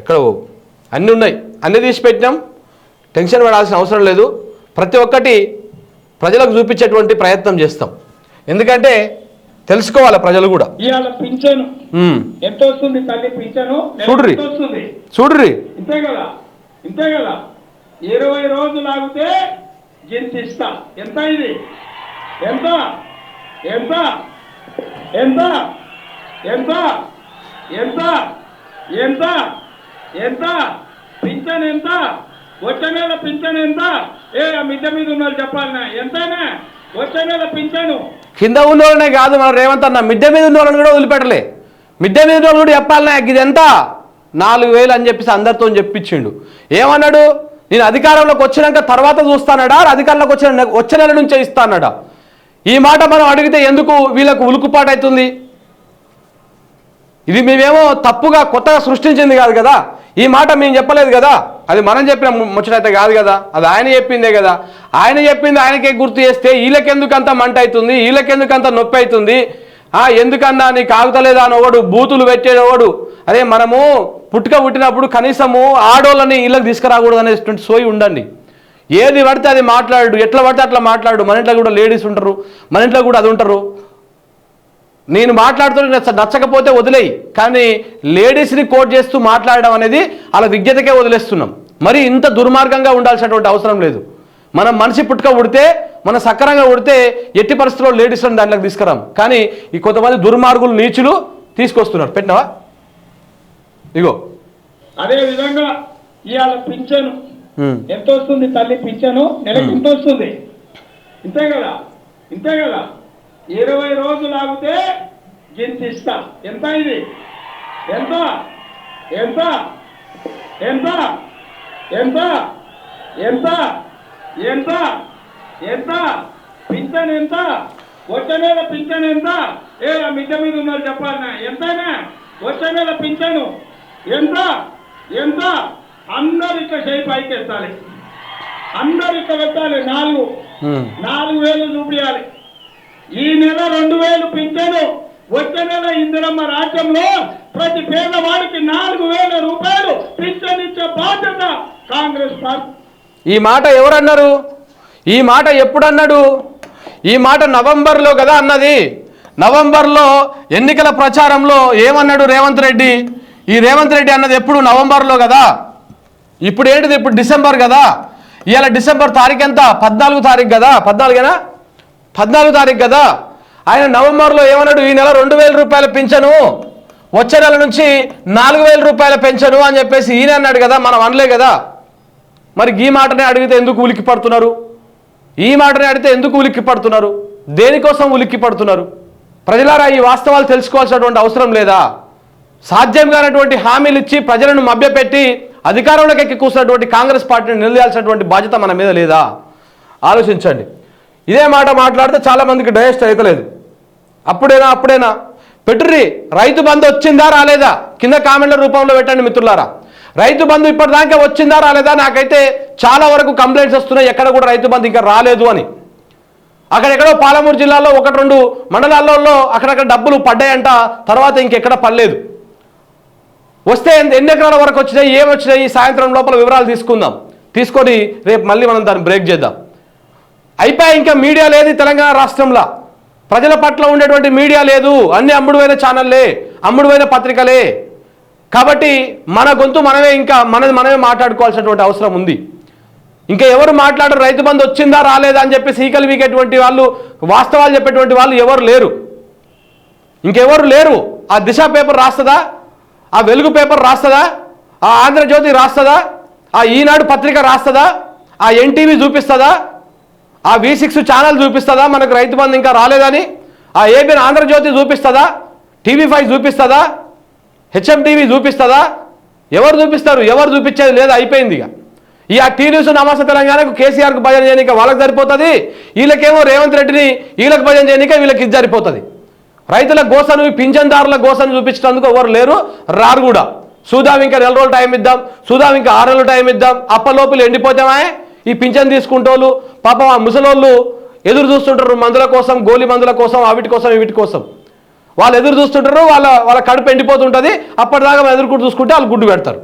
ఎక్కడ. పోవు అన్నీ ఉన్నాయి. అన్నీ తీసి పెట్టినాం టెన్షన్ పడాల్సిన అవసరం లేదు. ప్రతి ఒక్కటి ప్రజలకు చూపించేటువంటి ప్రయత్నం చేస్తాం. ఎందుకంటే తెలుసుకోవాలి ప్రజలు కూడా. వస్తుంది చూడుర్రి ఇంతే కదా. ఇంతే కదా. ఇరవై రోజులు ఆగితే ఎంత ఇది? ఎంత? ఎంత? ఎంత? ఎంత? ఎంత? ఎంత? ఎంత? పింఛన్ ఎంత? వచ్చే నెల పింఛన్ ఎంత? ఏ ఆ మిద్దె మీద ఉన్నారు చెప్పాలన్నా ఎంతైనా? వచ్చే నెల పింఛను. కింద ఉన్న వాళ్ళనే కాదు మన రేవంత్ అన్న. మిద్దె మీద ఉన్న వాళ్ళని కూడా వదిలిపెట్టలే. మిద్దె మీద ఉన్న వాళ్ళు కూడా చెప్పాలన్నా ఇది ఎంత? నాలుగు వేలు అని చెప్పేసి అందరితో చెప్పించిండు. ఏమన్నాడు? నేను అధికారంలోకి వచ్చినాక తర్వాత చూస్తానడా? అధికారంలోకి వచ్చిన వచ్చే నెల నుంచే ఇస్తానడా? ఈ మాట మనం అడిగితే ఎందుకు వీళ్ళకు ఉలుకుపాటు అవుతుంది ఇది మేమేమో తప్పుగా కొత్తగా సృష్టించింది కాదు కదా? ఈ మాట మేము చెప్పలేదు కదా. అది మనం చెప్పిన ముచ్చటైతే కాదు కదా. అది ఆయన చెప్పిందే కదా. ఆయన చెప్పింది ఆయనకే గుర్తు చేస్తే వీళ్ళకెందుకు అంత మంట అవుతుంది వీళ్ళకెందుకు అంత నొప్పి అవుతుంది? ఎందుకన్నా నీ కాగుతలేదా అని ఒకడు బూతులు పెట్టేవాడు అదే మనము పుట్టుక పుట్టినప్పుడు కనీసము ఆడోళ్ళని ఇళ్ళకి తీసుకురాకూడదు అనేటువంటి సోయి ఉండండి. ఏది పడితే అది మాట్లాడు ఎట్లా పడితే అట్లా మాట్లాడు. మన ఇంట్లో కూడా లేడీస్ ఉంటారు మన ఇంట్లో కూడా అది ఉంటారు. నేను మాట్లాడుతుంటే నచ్చ- నచ్చకపోతే వదిలేయి. కానీ లేడీస్ని కోట్ చేస్తూ మాట్లాడడం అనేది అలా విజ్ఞతకే వదిలేస్తున్నాం. మరి ఇంత దుర్మార్గంగా ఉండాల్సినటువంటి అవసరం లేదు. మనం మనిషి పుట్టుక ఉడితే మన సక్రంగా ఉడితే ఎట్టి పరిస్థితుల్లో లేడీస్లను దాంట్లోకి తీసుకురాం. కానీ ఈ కొంతమంది దుర్మార్గులు నీచులు తీసుకొస్తున్నారు. పెట్టినావా? ఇగో. అదే విధంగా ఇవాళ పింఛను. ఎంత వస్తుంది తల్లి పింఛను? నెలకు ఎంత వస్తుంది ఇంతే కదా? ఇంతే కదా? ఇరవై రోజులు ఆగితే గింత ఇస్తా ఎంత ఇది? ఎంత? ఎంత? ఎంత? ఎంత? ఎంత? ఎంత? ఎంత? పింఛన్ ఎంత? వచ్చే నెల పింఛన్ ఎంత? ఏ మిద్దె మీద ఉన్నారు చెప్పాలన్నా ఎంతైనా? వచ్చే నెల పింఛను ఎంత? ఎంత? అందరు ఇక్కడ చేయి పైకి ఎత్తాలి అందరు ఇక్కడ పెట్టాలి. నాలుగు. నాలుగు వేలు చూపించాలి ఈ నెల రెండు వేలు పింఛను వచ్చే నెల ఇందిరమ్మ రాజ్యంలో ప్రతి పేదవాడికి నాలుగు వేల రూపాయలు పింఛన్ ఇచ్చే బాధ్యత కాంగ్రెస్ పార్టీ. ఈ మాట ఎవరన్నారు? ఈ మాట ఎప్పుడన్నాడు? ఈ మాట నవంబర్లో కదా అన్నది? నవంబర్లో ఎన్నికల ప్రచారంలో ఏమన్నాడు రేవంత్ రెడ్డి? ఈ రేవంత్ రెడ్డి అన్నది ఎప్పుడు నవంబర్లో కదా? ఇప్పుడు ఏంటిది ఇప్పుడు డిసెంబర్ కదా? ఇవాళ డిసెంబర్ తారీఖు ఎంత? పద్నాలుగు తారీఖు కదా? పద్నాలుగేనా? పద్నాలుగు తారీఖు కదా. ఆయన నవంబర్లో ఏమన్నాడు? ఈ నెల రెండు వేల రూపాయల పింఛను వచ్చే నెల నుంచి నాలుగు వేల రూపాయల పెంచను అని చెప్పేసి ఈయన అన్నాడు కదా మనం అనలే కదా. మరి ఈ మాటనే అడిగితే ఎందుకు ఉలిక్కి పడుతున్నారు? ఈ మాటనే అడిగితే ఎందుకు ఉలిక్కి పడుతున్నారు? దేనికోసం ఉలిక్కి పడుతున్నారు? ప్రజలారా ఈ వాస్తవాలు తెలుసుకోవాల్సినటువంటి అవసరం లేదా? సాధ్యం కానటువంటి హామీలు ఇచ్చి ప్రజలను మభ్యపెట్టి అధికారంలోకి ఎక్కి కూర్చున్నటువంటి కాంగ్రెస్ పార్టీని నిలదీయాల్సినటువంటి బాధ్యత మన మీద లేదా? ఆలోచించండి. ఇదే మాట మాట్లాడితే చాలామందికి డైజెస్ట్ అవుతలేదు అప్పుడేనా అప్పుడేనా? పెట్టుర్రి రైతు బంధు వచ్చిందా రాలేదా? కింద కామెంట్ల రూపంలో పెట్టండి మిత్రులారా. రైతు బంధు ఇప్పటిదాకా వచ్చిందా రాలేదా? నాకైతే చాలా వరకు కంప్లైంట్స్ వస్తున్నాయి ఎక్కడ కూడా రైతు బంధు ఇంకా రాలేదు అని. అక్కడెక్కడో పాలమూరు జిల్లాలో ఒకటి రెండు మండలాల్లో అక్కడక్కడ డబ్బులు పడ్డాయంట తర్వాత ఇంకెక్కడ పడలేదు. వస్తే ఎన్ని- ఎకరాల వరకు వచ్చినాయి ఏమొచ్చినాయి? ఈ సాయంత్రం లోపల వివరాలు తీసుకుందాం. తీసుకొని రేపు మళ్ళీ మనం దాన్ని బ్రేక్ చేద్దాం. అయిపోయి ఇంకా మీడియా లేదు ఈ తెలంగాణ రాష్ట్రంలో. ప్రజల పట్ల ఉండేటువంటి మీడియా లేదు. అన్ని అమ్ముడువైన ఛానల్లే అమ్ముడువైన పత్రికలే. కాబట్టి మన గొంతు మనమే ఇంకా మనది మనమే మాట్లాడుకోవాల్సినటువంటి అవసరం ఉంది. ఇంకా ఎవరు మాట్లాడరు రైతు బంధు వచ్చిందా రాలేదా అని చెప్పి సీకలు వీకేటువంటి వాళ్ళు వాస్తవాలు చెప్పేటువంటి వాళ్ళు ఎవరు లేరు. ఇంకెవరు లేరు. ఆ దిశ పేపర్ రాస్తుందా? ఆ వెలుగు పేపర్ రాస్తుందా? ఆ ఆంధ్రజ్యోతి రాస్తుందా? ఆ ఈనాడు పత్రిక రాస్తుందా? ఆ ఎన్టీవీ చూపిస్తుందా? ఆ వి సిక్స్ ఛానల్ చూపిస్తుందా? మనకు రైతు బంధు ఇంకా రాలేదని? ఆ ఏబిఎన్ ఆంధ్రజ్యోతి చూపిస్తుందా? టీవీ ఫైవ్ చూపిస్తుందా? హెచ్ఎం టీవీ చూపిస్తుందా? ఎవరు చూపిస్తారు? ఎవరు చూపించేది లేదు? అయిపోయింది ఇక. ఈ ఆ టీ న్యూస్ నమస్తే తెలంగాణకు కేసీఆర్కు భజన చేయనిక వాళ్ళకి సరిపోతుంది? వీళ్ళకేమో రేవంత్ రెడ్డిని వీళ్ళకి భజన చేయనిక వీళ్ళకి ఇది సరిపోతుంది. రైతుల గోసను పింఛన్దారుల గోసను చూపించడానికి ఎవరు లేరు? రారు కూడా సూదాం ఇంకా నెల రోజులు టైం ఇద్దాం. సూదాం ఇంకా ఆరు నెలలు టైం ఇద్దాం. అప్పలోపులు ఎండిపోతామే. ఈ పింఛన్ తీసుకుంటోళ్ళు పాపం ఆ ముసలోళ్ళు ఎదురు చూస్తుంటారు మందుల కోసం గోలి మందుల కోసం అవిటి కోసం వీటి కోసం. వాళ్ళు ఎదురు చూస్తుంటారు వాళ్ళ వాళ్ళ కడుపు ఎండిపోతుంటుంది అప్పటిదాకా ఎదురు కూడా చూసుకుంటే వాళ్ళు గుడ్డు పెడతారు.